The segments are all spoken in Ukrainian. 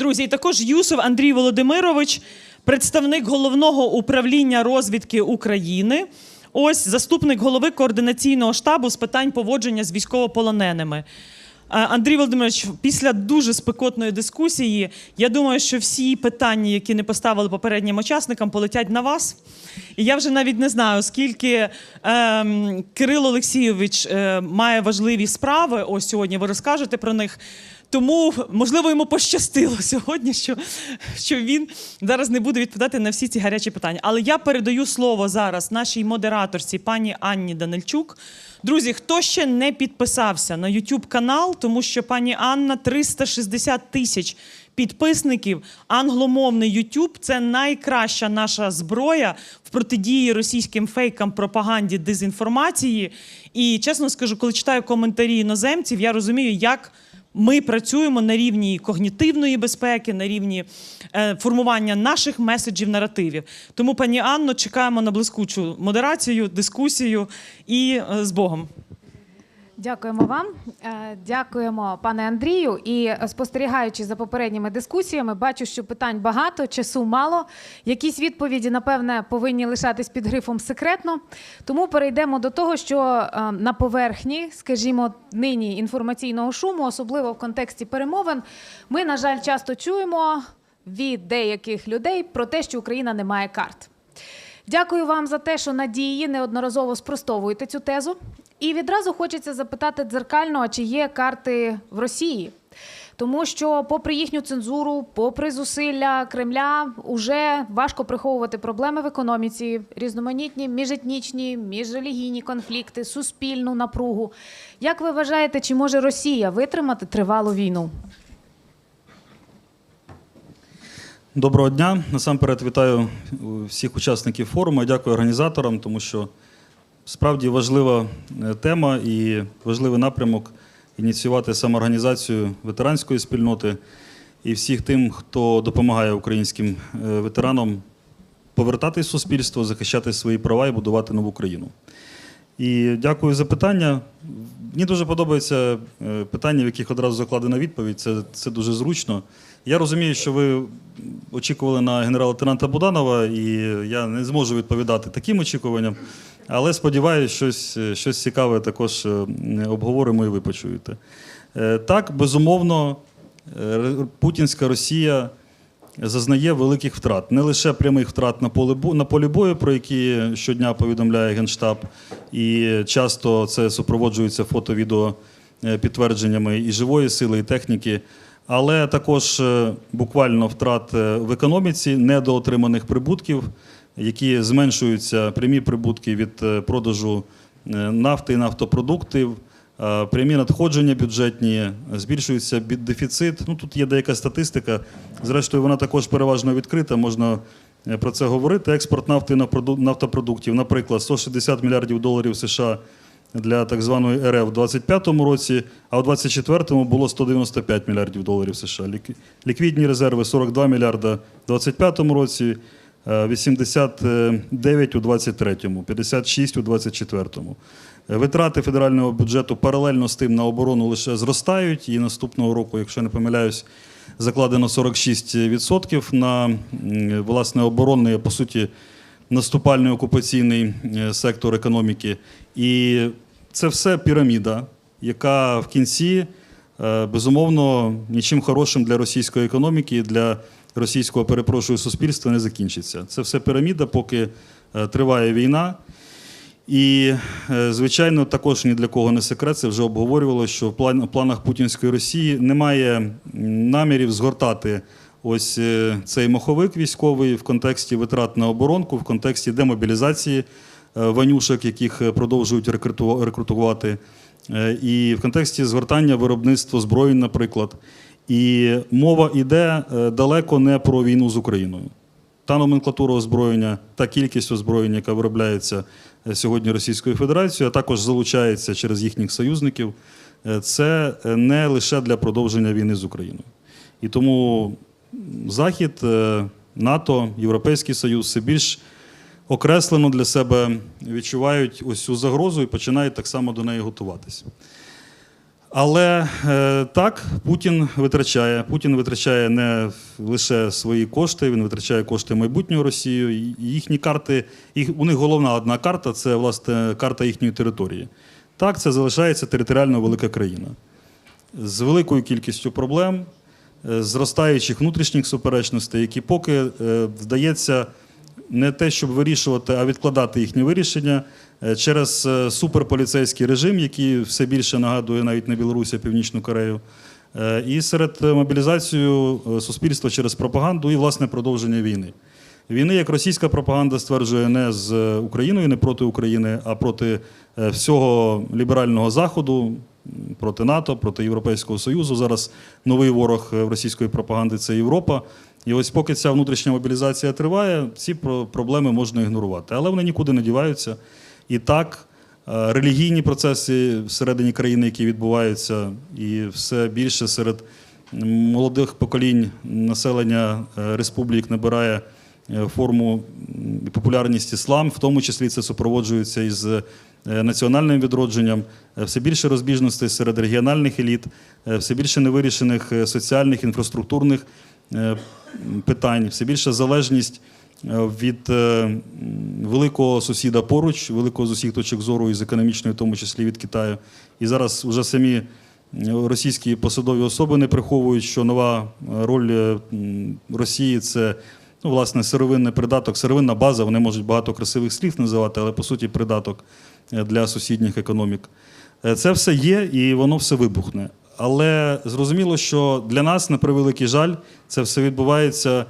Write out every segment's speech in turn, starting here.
Друзі, і також Юсов Андрій Володимирович, представник головного управління розвідки України. Ось заступник голови координаційного штабу з питань поводження з військовополоненими. Андрій Володимирович, після дуже спекотної дискусії, я думаю, що всі питання, які не поставили попереднім учасникам, полетять на вас. І я вже навіть не знаю, скільки ем, Кирило Олексійович е, має важливі справи. Ось сьогодні ви розкажете про них. Тому, можливо, йому пощастило сьогодні, що, що він зараз не буде відповідати на всі ці гарячі питання. Але я передаю слово зараз нашій модераторці, пані Анні Данильчук. Друзі, хто ще не підписався на YouTube канал, тому що пані Анна 360 тисяч підписників. Англомовний YouTube – це найкраща наша зброя в протидії російським фейкам, пропаганді, дезінформації. І чесно скажу, коли читаю коментарі іноземців, я розумію, як. Ми працюємо на рівні когнітивної безпеки, на рівні е, формування наших меседжів, наративів. Тому, пані Анно, чекаємо на блискучу модерацію, дискусію і е, з Богом. Дякуємо вам, Е, дякуємо, пане Андрію. І е, спостерігаючи за попередніми дискусіями, бачу, що питань багато, часу мало. Якісь відповіді, напевне, повинні лишатись під грифом секретно. Тому перейдемо до того, що е, на поверхні, скажімо, нині інформаційного шуму, особливо в контексті перемовин, ми, на жаль, часто чуємо від деяких людей про те, що Україна не має карт. Дякую вам за те, що надії неодноразово спростовуєте цю тезу. І відразу хочеться запитати дзеркально, чи є карти в Росії? Тому що, попри їхню цензуру, попри зусилля Кремля, уже важко приховувати проблеми в економіці, різноманітні міжетнічні, міжрелігійні конфлікти, суспільну напругу. Як ви вважаєте, чи може Росія витримати тривалу війну? Доброго дня. Насамперед вітаю всіх учасників форуму. Дякую організаторам, тому що справді важлива е, тема і важливий напрямок ініціювати самоорганізацію ветеранської спільноти і всіх тим, хто допомагає українським е, ветеранам повертати суспільство, захищати свої права і будувати нову країну. І дякую за питання. Мені дуже подобаються е, питання, в яких одразу закладена відповідь. Це, це дуже зручно. Я розумію, що ви очікували на генерал-лейтенанта Буданова, і я не зможу відповідати таким очікуванням. Але сподіваюся, щось, щось цікаве також е, обговоримо і ви почуєте. Е, Так, безумовно, е, путінська Росія зазнає великих втрат. Не лише прямих втрат на полі на полі бою, про які щодня повідомляє Генштаб, і часто це супроводжується фото-відео е, підтвердженнями і живої сили, і техніки. Але також е, буквально втрат е, в економіці, недоотриманих прибутків, які зменшуються прямі прибутки від продажу нафти і нафтопродуктів, прямі надходження бюджетні, збільшується дефіцит. Ну тут є деяка статистика. Зрештою, вона також переважно відкрита. Можна е, про це говорити. Експорт нафти нафтопроду- нафтопродуктів, наприклад, 160 мільярдів доларів США для так званої РФ у 25-му році, а у 24-му було 195 мільярдів доларів США. Лік- Ліквідні резерви 42 мільярда у 25-му році, е, 89 у 23-му, 56 у 24-му. Е, Витрати федерального бюджету паралельно з тим на оборону лише зростають, і наступного року, якщо не помиляюсь, закладено 46% на власне оборонний, по суті, наступальний окупаційний е, сектор економіки. І це все піраміда, яка в кінці, е, безумовно, нічим хорошим для російської економіки, і для російського, перепрошую, суспільства не закінчиться. Це все піраміда, поки е, триває війна. І, е, звичайно, також ні для кого не секрет, це вже обговорювалося, що в план- планах путінської Росії немає намірів згортати ось е, цей маховик військовий в контексті витрат на оборонку, в контексті демобілізації е, ванюшок, яких продовжують рекруту- рекрутувати, і в контексті згортання виробництва зброї, наприклад. І мова йде далеко не про війну з Україною та номенклатура озброєння, та кількість озброєння, яка виробляється сьогодні Російською Федерацією, а також залучається через їхніх союзників, е, це е, не лише для продовження війни з Україною. І тому Захід, е, НАТО, Європейський Союз все більш окреслено для себе відчувають ось цю загрозу і починають так само до неї готуватися. Але е, так, Путін витрачає. Путін витрачає не лише свої кошти, він витрачає кошти майбутнього Росії. Їхні карти, їх, у них головна одна карта це власне карта їхньої території. Так, це залишається територіально велика країна з великою кількістю проблем, е, зростаючих внутрішніх суперечностей, які поки е, вдається не те, щоб вирішувати, а відкладати їхнє вирішення через е, суперполіцейський режим, який все більше нагадує навіть на Білорусі, Північну Корею. е, І серед е, мобілізацію е, суспільства через пропаганду і власне продовження війни. Війни, як російська пропаганда стверджує, не з е, Україною, не проти України, а проти е, всього ліберального заходу, проти НАТО, проти Європейського Союзу. Зараз новий ворог е, російської пропаганди це Європа. І ось поки ця внутрішня мобілізація триває, ці про- проблеми можна ігнорувати. Але вони нікуди не діваються. І так, е, релігійні процеси всередині країни, які відбуваються, і все більше серед молодих поколінь населення е, республік набирає е, форму і популярність іслам, в тому числі це супроводжується із національним відродженням, все більше розбіжностей серед регіональних еліт, все більше невирішених соціальних, інфраструктурних питань, все більша залежність від е, великого сусіда поруч, великого з усіх точок зору, і з економічної, в тому числі від Китаю. І зараз вже самі е, російські посадові особи не приховують, що нова е, роль е, Росії це ну, власне сировинний придаток, сировинна база. Вони можуть багато красивих слів називати, але по суті придаток е, для сусідніх економік. Е, Це все є і воно все вибухне. Але зрозуміло, що для нас, на превеликий жаль, це все відбувається е,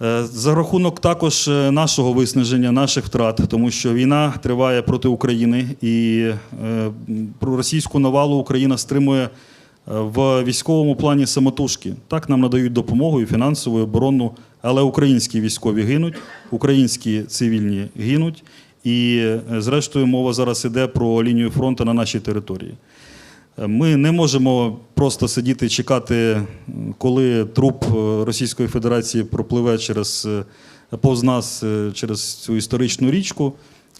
за рахунок також е, нашого виснаження, наших втрат, тому що війна триває проти України, і е, про російську навалу Україна стримує е, в військовому плані самотужки. Так нам надають допомогу і фінансову, і оборонну, але українські військові гинуть, українські цивільні гинуть. І е, зрештою мова зараз іде про лінію фронту на нашій території. Ми не можемо просто сидіти і чекати, коли труп е, Російської Федерації пропливе через е, повз нас е, через цю історичну річку.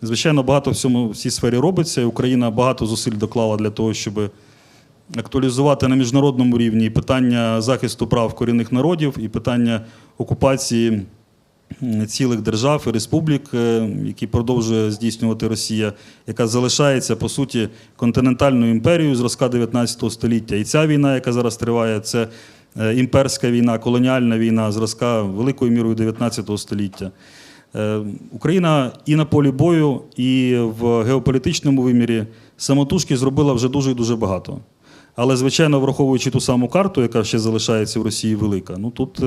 Звичайно, багато в цьому в цій сфері робиться. і Україна багато зусиль доклала для того, щоб актуалізувати на міжнародному рівні питання захисту прав корінних народів, і питання окупації цілих держав і республік, е, які продовжує здійснювати Росія, яка залишається по суті континентальною імперією зразка 19 століття. І ця війна, яка зараз триває, це е, імперська війна, колоніальна війна зразка великою мірою 19 століття. Е, Україна і на полі бою, і в геополітичному вимірі самотужки зробила вже дуже і дуже багато. Але, звичайно, враховуючи ту саму карту, яка ще залишається в Росії велика, ну тут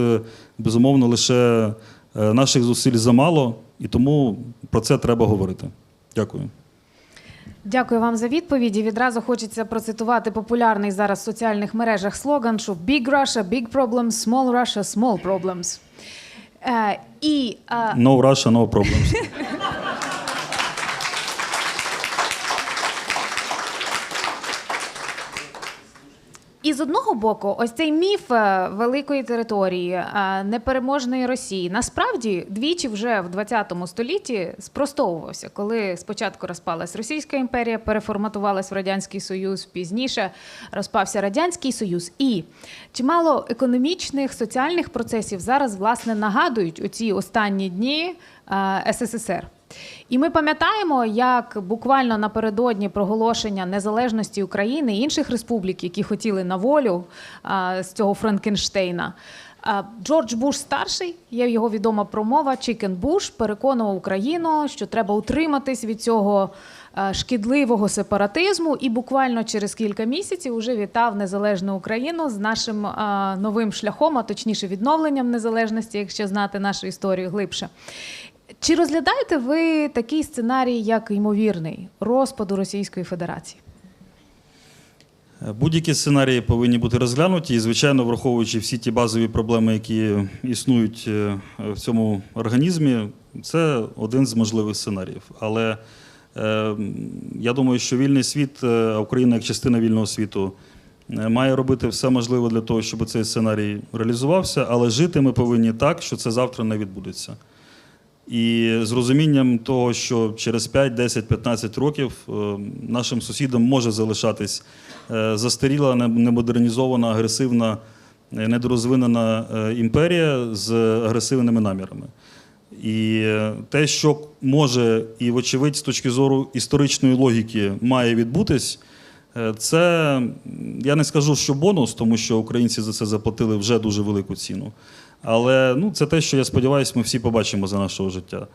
безумовно лише наших зусиль замало, і тому про це треба говорити. Дякую. Дякую вам за відповіді. Відразу хочеться процитувати популярний зараз в соціальних мережах слоган, що Big Russia, big problems, small Russia, small problems. Е, і е, No Russia, no problems. І з одного боку, ось цей міф е, великої території, е, непереможної Росії, насправді двічі вже в 20 столітті спростовувався, коли спочатку розпалась Російська імперія, переформатувалась в Радянський Союз, пізніше розпався Радянський Союз. І чимало економічних, соціальних процесів зараз власне нагадують оці останні дні е, СССР. І ми пам'ятаємо, як буквально напередодні проголошення незалежності України і інших республік, які хотіли на волю а, з цього Франкенштейна. Джордж Буш старший, є його відома промова Чікен Буш, переконував Україну, що треба утриматись від цього шкідливого сепаратизму, і буквально через кілька місяців вже вітав незалежну Україну з нашим новим шляхом, а точніше відновленням незалежності, якщо знати нашу історію глибше. Чи розглядаєте ви такий сценарій, як ймовірний розпаду Російської Федерації? Будь-які сценарії повинні бути розглянуті, і, звичайно, враховуючи всі ті базові проблеми, які існують е, в цьому організмі, це один з можливих сценаріїв. Але е, я думаю, що вільний світ, е, Україна як частина вільного світу, е, має робити все можливе для того, щоб цей сценарій реалізувався, але жити ми повинні так, що це завтра не відбудеться. І з розумінням того, що через 5, 10, 15 років е, нашим сусідам може залишатись е, застаріла, немодернізована, агресивна, е, недорозвинена імперія з агресивними намірами. І те, що може і, вочевидь, з точки зору історичної логіки має відбутись, це я не скажу, що бонус, тому що українці за це заплатили вже дуже велику ціну. Але ну, це те, що я сподіваюся, ми всі побачимо за нашого життя.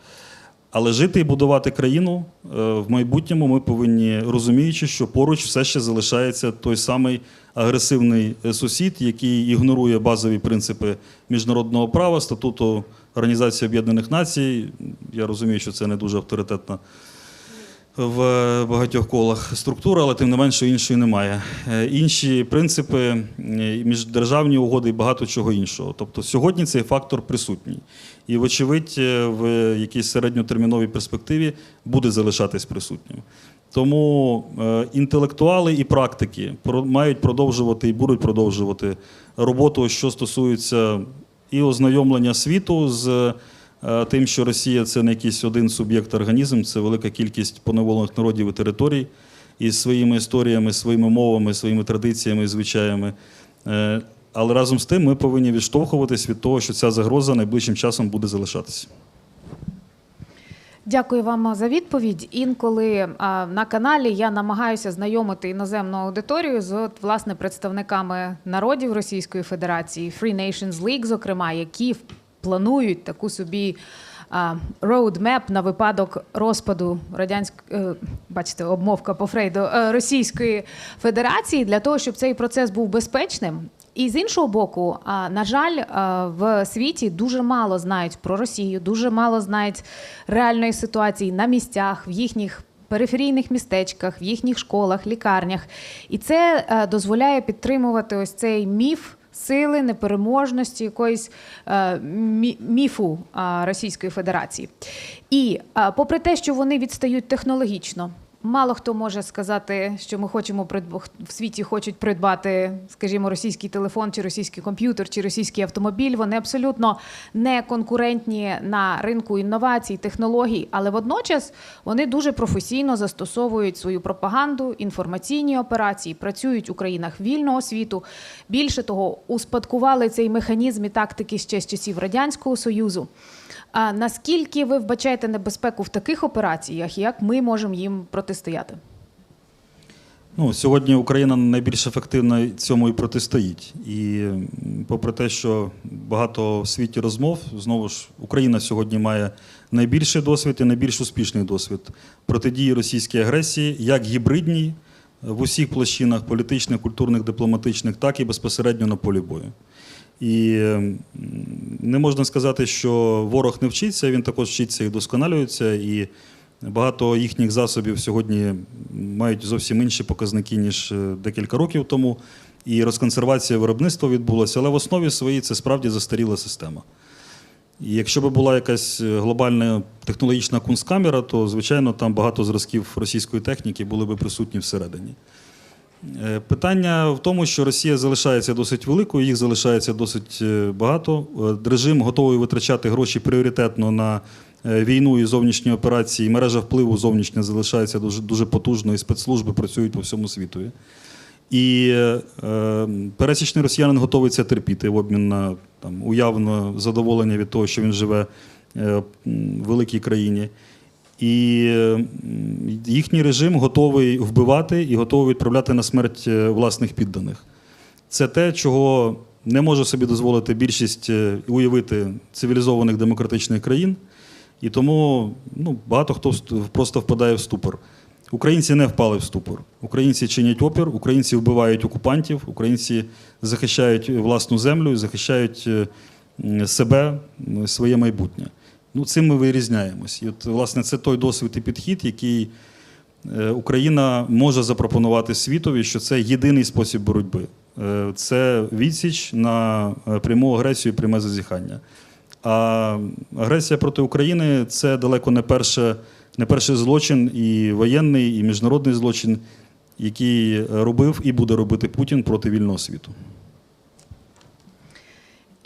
Але жити і будувати країну е, в майбутньому ми повинні розуміючи, що поруч все ще залишається той самий агресивний е, сусід, який ігнорує базові принципи міжнародного права, статуту Організації Об'єднаних Націй. Я розумію, що це не дуже авторитетна в багатьох колах структура, але тим не менше іншої немає. Е, Інші принципи, міждержавні угоди і багато чого іншого. Тобто сьогодні цей фактор присутній. І, вочевидь, е, в якійсь середньотерміновій перспективі буде залишатись присутнім. Тому е, інтелектуали і практики мають продовжувати і будуть продовжувати роботу, що стосується і ознайомлення світу з тим, що Росія це не якийсь один суб'єкт організм, це велика кількість поневолених народів і територій із своїми історіями, своїми мовами, своїми традиціями і звичаями. Е, Але разом з тим ми повинні відштовхуватись від того, що ця загроза найближчим часом буде залишатися. Дякую вам за відповідь. Інколи а, на каналі я намагаюся знайомити іноземну аудиторію з власне представниками народів Російської Федерації, Free Nations League, зокрема, які планують таку собі roadmap на випадок розпаду радянської, бачите, обмовка по Фрейду е, Російської Федерації для того, щоб цей процес був безпечним. І з іншого боку, на жаль, в світі дуже мало знають про Росію, дуже мало знають реальної ситуації на місцях, в їхніх периферійних містечках, в їхніх школах, лікарнях. І це е, дозволяє підтримувати ось цей міф. Сили непереможності якоїсь е, мі- міфу е, Російської Федерації. І е, попри те, що вони відстають технологічно, Мало хто може сказати, що ми хочемо в світі хочуть придбати, скажімо, російський телефон, чи російський комп'ютер, чи російський автомобіль. Вони абсолютно не конкурентні на ринку інновацій, технологій, але водночас вони дуже професійно застосовують свою пропаганду, інформаційні операції, працюють у країнах вільного світу. Більше того, успадкували цей механізм і тактики ще з часів радянського союзу. А наскільки ви вбачаєте небезпеку в таких операціях, і як ми можемо їм протистояти? Ну, сьогодні Україна найбільш ефективно цьому і протистоїть. І попри те, що багато в світі розмов, знову ж Україна сьогодні має найбільший досвід і найбільш успішний досвід протидії російській агресії, як гібридній в усіх площинах політичних, культурних, дипломатичних, так і безпосередньо на полі бою. І не можна сказати, що ворог не вчиться, він також вчиться і досконалюється. І багато їхніх засобів сьогодні мають зовсім інші показники, ніж е, декілька років тому. І розконсервація виробництва відбулася, але в основі своїй це справді застаріла система. І якщо б була якась е, глобальна технологічна кунсткамера, то, звичайно, там багато зразків російської техніки були б присутні всередині. Е, Питання в тому, що Росія залишається досить великою, їх залишається досить е, багато. Е, Режим готовий витрачати гроші пріоритетно на війну і зовнішні операції. Мережа впливу зовнішня залишається дуже, дуже потужною, і спецслужби працюють по всьому світові. І е, пересічний росіянин готовий це терпіти в обмін на там, уявне задоволення від того, що він живе в великій країні. І їхній режим готовий вбивати і готовий відправляти на смерть е, власних підданих. Це те, чого не може собі дозволити більшість е, уявити цивілізованих демократичних країн. І тому ну, багато хто просто впадає в ступор. Українці не впали в ступор. Українці чинять опір, українці вбивають окупантів, українці захищають власну землю, захищають е, себе, своє майбутнє. Ну, цим ми вирізняємось. І от, власне, це той досвід і підхід, який е, Україна може запропонувати світові, що це єдиний спосіб боротьби. Е, Це відсіч на е, пряму агресію, і пряме зазіхання. А агресія проти України це далеко не, перше, не перший злочин і воєнний, і міжнародний злочин, який робив і буде робити Путін проти вільного світу.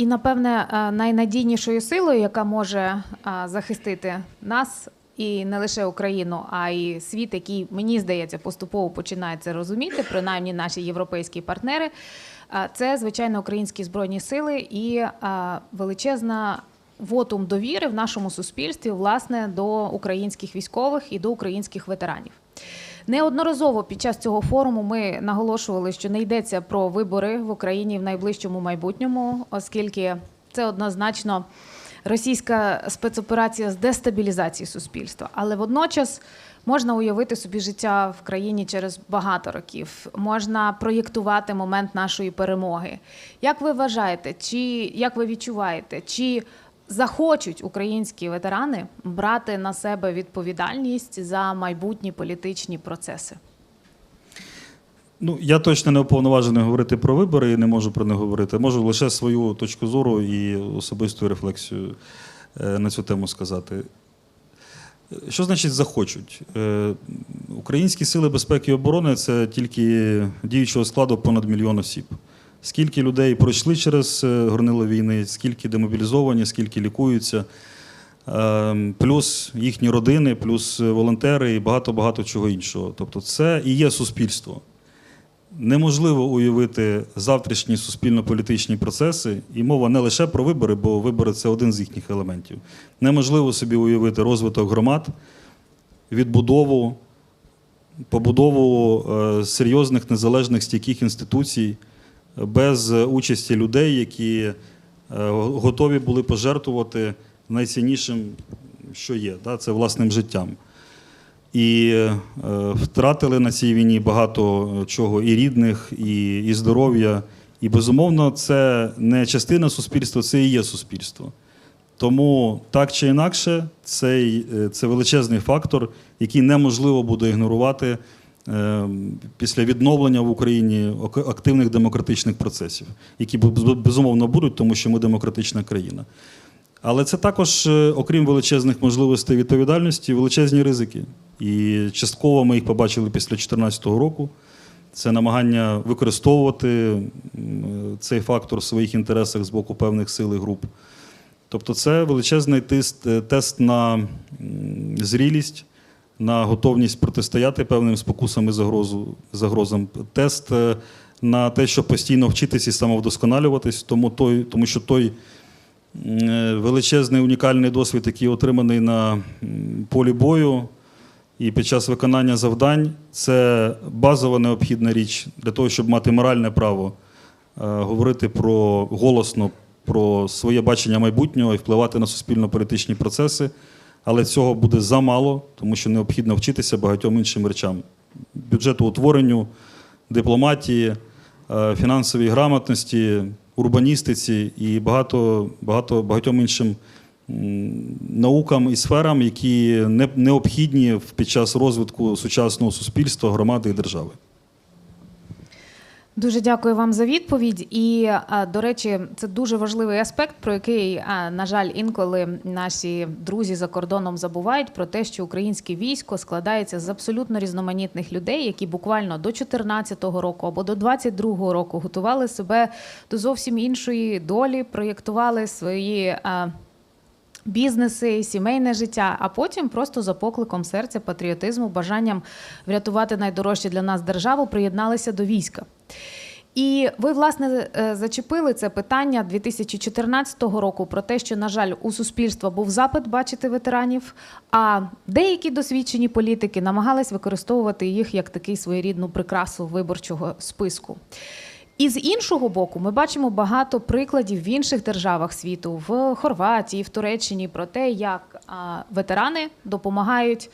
І, напевне, е, найнадійнішою силою, яка може е, захистити нас і не лише Україну, а й світ, який мені здається поступово починає це розуміти, принаймні наші європейські партнери. е, Це звичайно українські збройні сили і величезна вотум довіри в нашому суспільстві власне до українських військових і до українських ветеранів. Неодноразово під час цього форуму ми наголошували, що не йдеться про вибори в Україні в найближчому майбутньому, оскільки це однозначно російська спецоперація з дестабілізації суспільства. Але водночас можна уявити собі життя в країні через багато років, можна проєктувати момент нашої перемоги. Як ви вважаєте, чи як ви відчуваєте, чи захочуть українські ветерани брати на себе відповідальність за майбутні політичні процеси? Ну, я точно не уповноважений говорити про вибори і не можу про них говорити. Можу лише свою точку зору і особисту рефлексію е, на цю тему сказати. Що значить захочуть? Е, Українські сили безпеки і оборони це тільки діючого складу понад мільйон осіб. Скільки людей пройшли через е, горнило війни, скільки демобілізовані, скільки лікуються, Е, плюс їхні родини, плюс волонтери і багато-багато чого іншого. Тобто, це і є суспільство. Неможливо уявити завтрашні суспільно-політичні процеси, і мова не лише про вибори, бо вибори це один з їхніх елементів. Неможливо собі уявити розвиток громад, відбудову, побудову е, серйозних незалежних стійких інституцій е, без участі людей, які е, готові були пожертвувати найціннішим, що є, це власним життям. І е, втратили на цій війні багато чого і рідних, і, і здоров'я. І безумовно, це не частина суспільства, це і є суспільство. Тому так чи інакше, цей, е, це величезний фактор, який неможливо буде ігнорувати е, після відновлення в Україні активних демократичних процесів, які безумовно будуть, тому що ми демократична країна. Але це також, е, окрім величезних можливостей відповідальності, величезні ризики. І частково ми їх побачили після 2014 року. Це намагання використовувати е, цей фактор в своїх інтересах з боку певних сил і груп. Тобто, це величезний тест, тест на зрілість, на готовність протистояти певним спокусам і загрозу, загрозам. Тест е, на те, щоб постійно вчитись і самовдосконалюватись, тому, той, тому що той е, величезний унікальний досвід, який отриманий на полі бою і під час виконання завдань, це базова необхідна річ для того, щоб мати моральне право е, говорити про голосно про своє бачення майбутнього і впливати на суспільно-політичні процеси. Але цього буде замало, тому що необхідно вчитися багатьом іншим речам: бюджетоутворенню, дипломатії, е, фінансовій грамотності, урбаністиці і багато, багато, багатьом іншим наукам і сферам, які не- необхідні під час розвитку сучасного суспільства, громади і держави. Дуже дякую вам за відповідь. І до речі, це дуже важливий аспект, про який, на жаль, інколи наші друзі за кордоном забувають про те, що українське військо складається з абсолютно різноманітних людей, які буквально до 2014 року або до 2022 року готували себе до зовсім іншої долі, проєктували свої. Бізнеси, сімейне життя, а потім просто за покликом серця, патріотизму, бажанням врятувати найдорожче для нас державу, приєдналися до війська. І ви, власне, е, зачепили це питання 2014 року про те, що, на жаль, у суспільства був запит бачити ветеранів, а деякі досвідчені політики намагались використовувати їх як такий своєрідну прикрасу виборчого списку. І з іншого боку, ми бачимо багато прикладів в інших державах світу, в Хорватії, в Туреччині, про те, як ветерани допомагають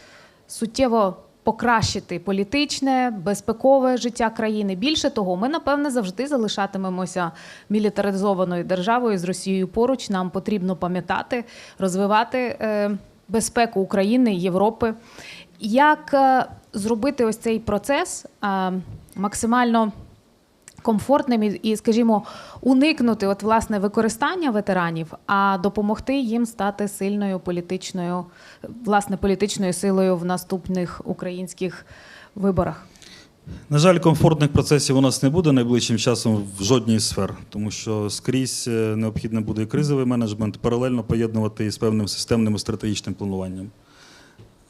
суттєво покращити політичне, безпекове життя країни. Більше того, ми напевне завжди залишатимемося мілітаризованою державою з Росією поруч. Нам потрібно пам'ятати, розвивати е, безпеку України, Європи. Як е, зробити ось цей процес е, максимально комфортним і, скажімо, уникнути от власне використання ветеранів, а допомогти їм стати сильною політичною, власне, політичною силою в наступних українських виборах. На жаль, комфортних процесів у нас не буде найближчим часом в жодній сфер, тому що скрізь е, необхідно буде і кризовий менеджмент паралельно поєднувати із певним системним і стратегічним плануванням.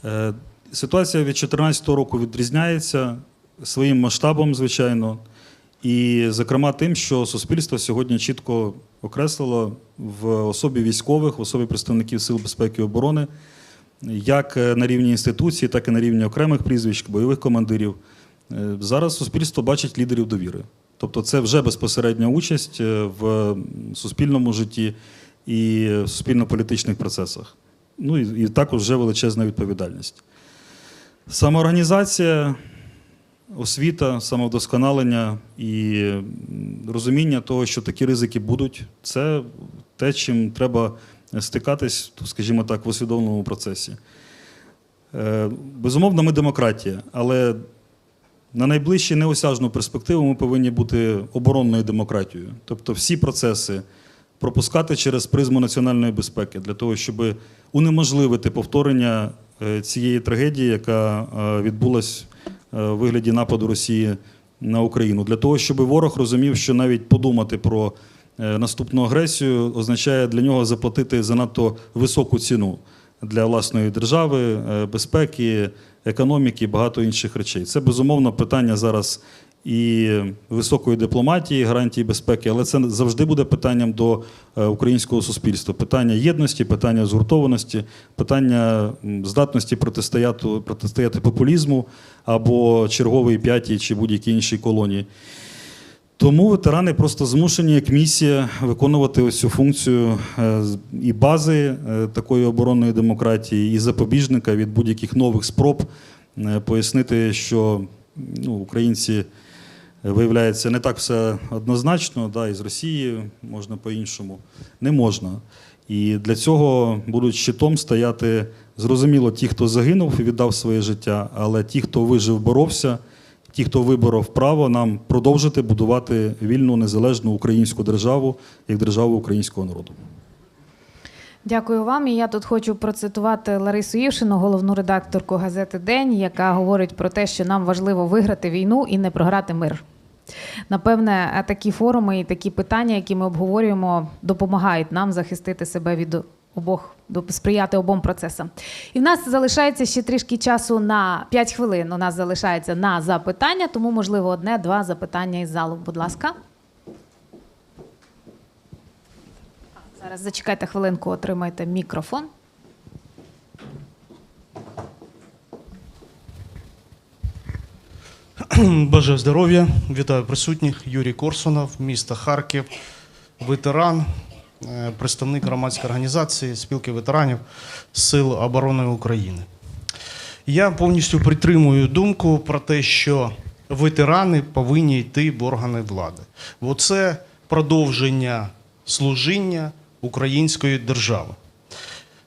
Е, Ситуація від 2014 року відрізняється своїм масштабом, звичайно, і, зокрема, тим, що суспільство сьогодні чітко окреслило в особі військових, в особі представників Сил безпеки і оборони, як е, на рівні інституції, так і на рівні окремих прізвищ, бойових командирів. Е, Зараз суспільство бачить лідерів довіри. Тобто це вже безпосередня участь е, в суспільному житті і в суспільно-політичних процесах. Ну і, також вже величезна відповідальність. Самоорганізація, освіта, самовдосконалення і розуміння того, що такі ризики будуть, це те, чим треба стикатись, скажімо так, в усвідомленому процесі. Е, Безумовно, ми демократія, але на найближчу неосяжну перспективу ми повинні бути оборонною демократією. Тобто всі процеси пропускати через призму національної безпеки для того, щоб унеможливити повторення е, цієї трагедії, яка е, відбулась вигляді нападу Росії на Україну. Для того, щоб ворог розумів, що навіть подумати про е, наступну агресію означає для нього заплатити занадто високу ціну для власної держави, е, безпеки, економіки багато інших речей. Це безумовно питання зараз і високої дипломатії, гарантії безпеки, але це завжди буде питанням до е, українського суспільства. Питання єдності, питання згуртованості, питання здатності протистояти, протистояти популізму або черговій п'ятій чи будь-якій іншій колонії. Тому ветерани просто змушені як місія виконувати ось цю функцію е, і бази е, такої оборонної демократії, і запобіжника від будь-яких нових спроб пояснити, що ну, українці виявляється не так все однозначно, да, і з Росії можна по-іншому. Не можна. І для цього будуть щитом стояти зрозуміло ті, хто загинув і віддав своє життя, але ті, хто вижив, боровся. Ті, хто виборов право нам продовжити будувати вільну незалежну українську державу як державу українського народу. Дякую вам. І я тут хочу процитувати Ларису Івшину, головну редакторку газети День, яка говорить про те, що нам важливо виграти війну і не програти мир. Напевне, такі форуми і такі питання, які ми обговорюємо, допомагають нам захистити себе від обох, сприяти обом процесам. І в нас залишається ще трішки часу на 5 хвилин. У нас залишається на запитання, тому можливо одне-два запитання із залу. Будь ласка. Зараз зачекайте хвилинку, отримайте мікрофон. Бажаю здоров'я, вітаю присутніх. Юрій Корсунов, місто Харків, ветеран, е, представник громадської організації спілки ветеранів Сил оборони України. Я повністю підтримую думку про те, що ветерани повинні йти в органи влади, бо це продовження служіння української держави.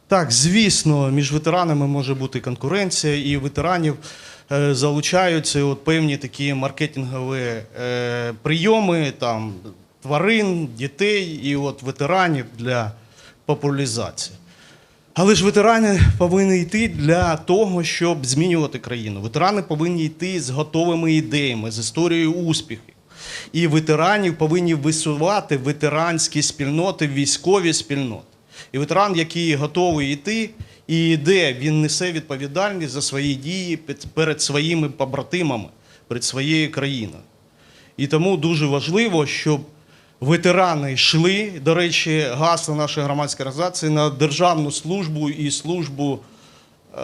Так, звісно, між ветеранами може бути конкуренція, і ветеранів залучаються от певні такі маркетингові е, прийоми там, тварин, дітей і от ветеранів для популяризації. Але ж ветерани повинні йти для того, щоб змінювати країну. Ветерани повинні йти з готовими ідеями, з історією успіхів. І ветеранів повинні висувати ветеранські спільноти, військові спільноти. І ветеран, який готовий йти і йде, він несе відповідальність за свої дії перед своїми побратимами, перед своєю країною. І тому дуже важливо, щоб ветерани йшли. До речі, гасло нашої громадської організації на державну службу і службу е,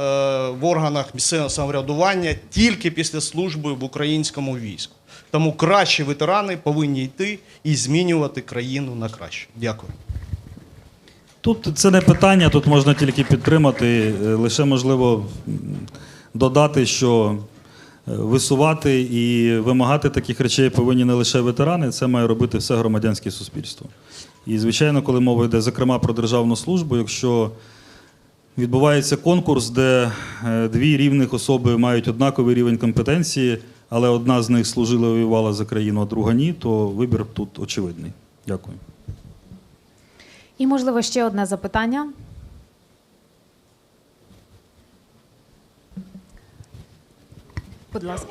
в органах місцевого самоврядування тільки після служби в українському війську. Тому кращі ветерани повинні йти і змінювати країну на краще. Дякую. Тут це не питання, тут можна тільки підтримати. Е, Лише можливо додати, що е, висувати і вимагати таких речей повинні не лише ветерани, це має робити все громадянське суспільство. І, звичайно, коли мова йде, зокрема, про державну службу, якщо відбувається конкурс, де е, дві рівних особи мають однаковий рівень компетенції, але одна з них служила воювала за країну, а друга ні, то вибір тут очевидний. Дякую. І, можливо, ще одне запитання. Будь ласка.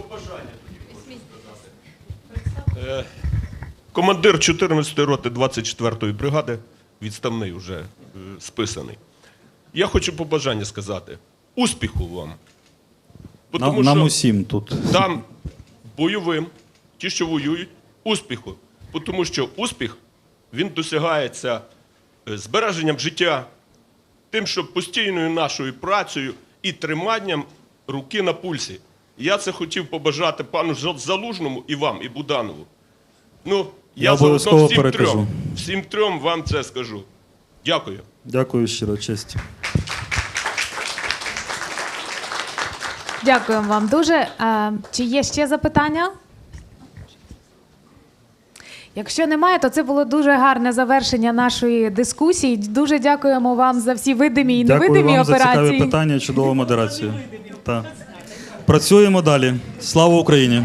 Командир 14-ї роти 24-ї бригади, відставний вже е, списаний. Я хочу побажання сказати. Успіху вам. Бо Нам, тому нам що усім тут. там бойовим, ті, що воюють, успіху. Бо Тому що успіх він досягається е, збереженням життя, тим, що постійною нашою працею і триманням руки на пульсі. Я це хотів побажати пану Залужному і вам, і Буданову. Ну, я, Я заодно всім перекажу. трьом, всім трьом вам це скажу. Дякую. Дякую щиро, честь. Дякуємо вам дуже. Е, Чи є ще запитання? Якщо немає, то це було дуже гарне завершення нашої дискусії. Дуже дякуємо вам за всі видимі і Дякую невидимі вам за операції. цікаві питання, чудову модерацію. Та. Працюємо далі. Слава Україні!